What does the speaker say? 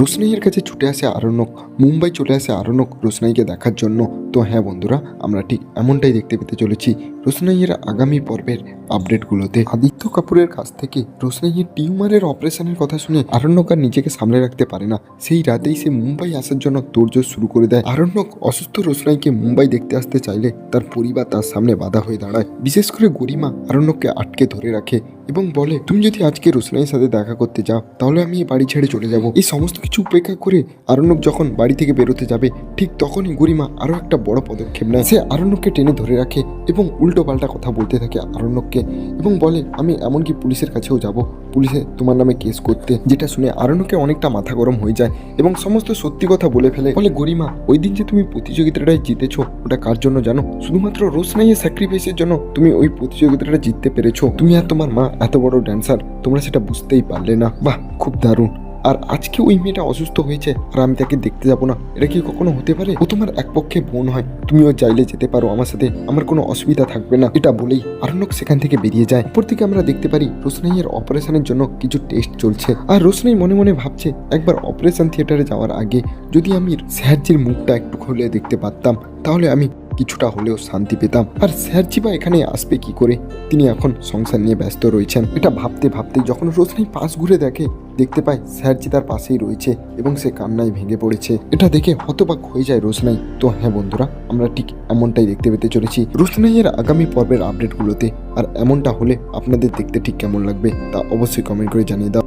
রোশনাইয়ের কাছে ছুটে আসে আরণ্যক। মুম্বাই চলে আসে আরণ্যক রোশনাইকে দেখার জন্য। তো হ্যাঁ বন্ধুরা, আমরা ঠিক এমনটাই দেখতে পেতে চলেছি রোশনাইয়ের আগামী পর্বের আপডেটগুলোতে। আদিত্য কাপুরের কাছ থেকে রোশনাইয়ের টিউমারের অপারেশনের কথা শুনে আরণ্যক আর নিজেকে সামলে রাখতে পারে না। সেই রাতেই সে মুম্বাই আসার জন্য তোড়জোড় শুরু করে দেয়। আরণ্যক অসুস্থ রোশনাইকে মুম্বাই দেখতে আসতে চাইলে তার পরিবার তার সামনে বাধা হয়ে দাঁড়ায়। বিশেষ করে গরিমা আরণ্যককে আটকে ধরে রাখে। এবং বলে, তুমি যদি আজকে রোশনাইয়ের সাথে দেখা করতে যাও, তাহলে আমি এই বাড়ি ছেড়ে চলে যাব। এই সমস্ত কিছু উপেক্ষা করে আরণ্যক যখন বাড়ি থেকে বেরোতে যাবে, ঠিক তখনই গরিমা আরও একটা বড় পদক্ষেপ নেয়। সে আরণ্যককে টেনে ধরে রাখে এবং উল্টো পাল্টা কথা বলতে থাকে আরণ্যককে এবং বলে, আমি এমনকি পুলিশের কাছেও যাব। পুলিশে তোমার নামে কেস করতে, যেটা শুনে আরণুকে অনেকটা মাথা গরম হয়ে যায় এবং সমস্ত সত্যি কথা বলে ফেলে। বলে, গরিমা, ওই দিন যে তুমি প্রতিযোগিতাটায় জিতেছ, ওটা কার জন্য জানো? শুধুমাত্র রোশনাইয়ের স্যাক্রিফাইসের জন্য তুমি ওই প্রতিযোগিতাটা জিততে পেরেছ। তুমি আর তোমার মা এত বড় ড্যান্সার তোমরা সেটা বুঝতেই পারলে না। বাহ, খুব দারুণ। আর আজকে ওই মেয়েটা অসুস্থ হয়েছে আর আমি তাকে দেখতে যাব না। এটা কি কখনো হতে পারে? ও তোমার এক পক্ষে বোন হয়। তুমিও চাইলে যেতে পারো আমার সাথে। আমার কোনো অসুবিধা থাকবে না। এটা বলেই আরণ্যক সেখান থেকে বেরিয়ে যায়। অপর থেকে আমরা দেখতে পারি রোশনাইয়ের অপারেশনের জন্য কিছু টেস্ট চলছে। আর রোশনাই মনে মনে ভাবছে, একবার অপারেশন থিয়েটারে যাওয়ার আগে যদি আমি স্যারজির মুখটা একটু খুলে দেখতে পারতাম, তাহলে আমি কিছুটা হলেও শান্তি পেতাম। আর স্যারজি বা এখানে আসবে কি করে? তিনি এখন সংসার নিয়ে ব্যস্ত রয়েছেন। এটা ভাবতে ভাবতে যখন রোশনাই পাশ ঘুরে দেখে দেখতে পায় স্যারজি তার পাশেই রয়েছে এবং সে কান্নায় ভেঙে পড়েছে। এটা দেখে হতবাক হয়ে যায় রোশনাই। তো হ্যাঁ বন্ধুরা, আমরা ঠিক এমনটাই দেখতে পেতে চলেছি রোশনাইয়ের আগামী পর্বের আপডেটগুলোতে আর এমনটা হলে আপনাদের দেখতে ঠিক কেমন লাগবে তা অবশ্যই কমেন্ট করে জানিয়ে দাও।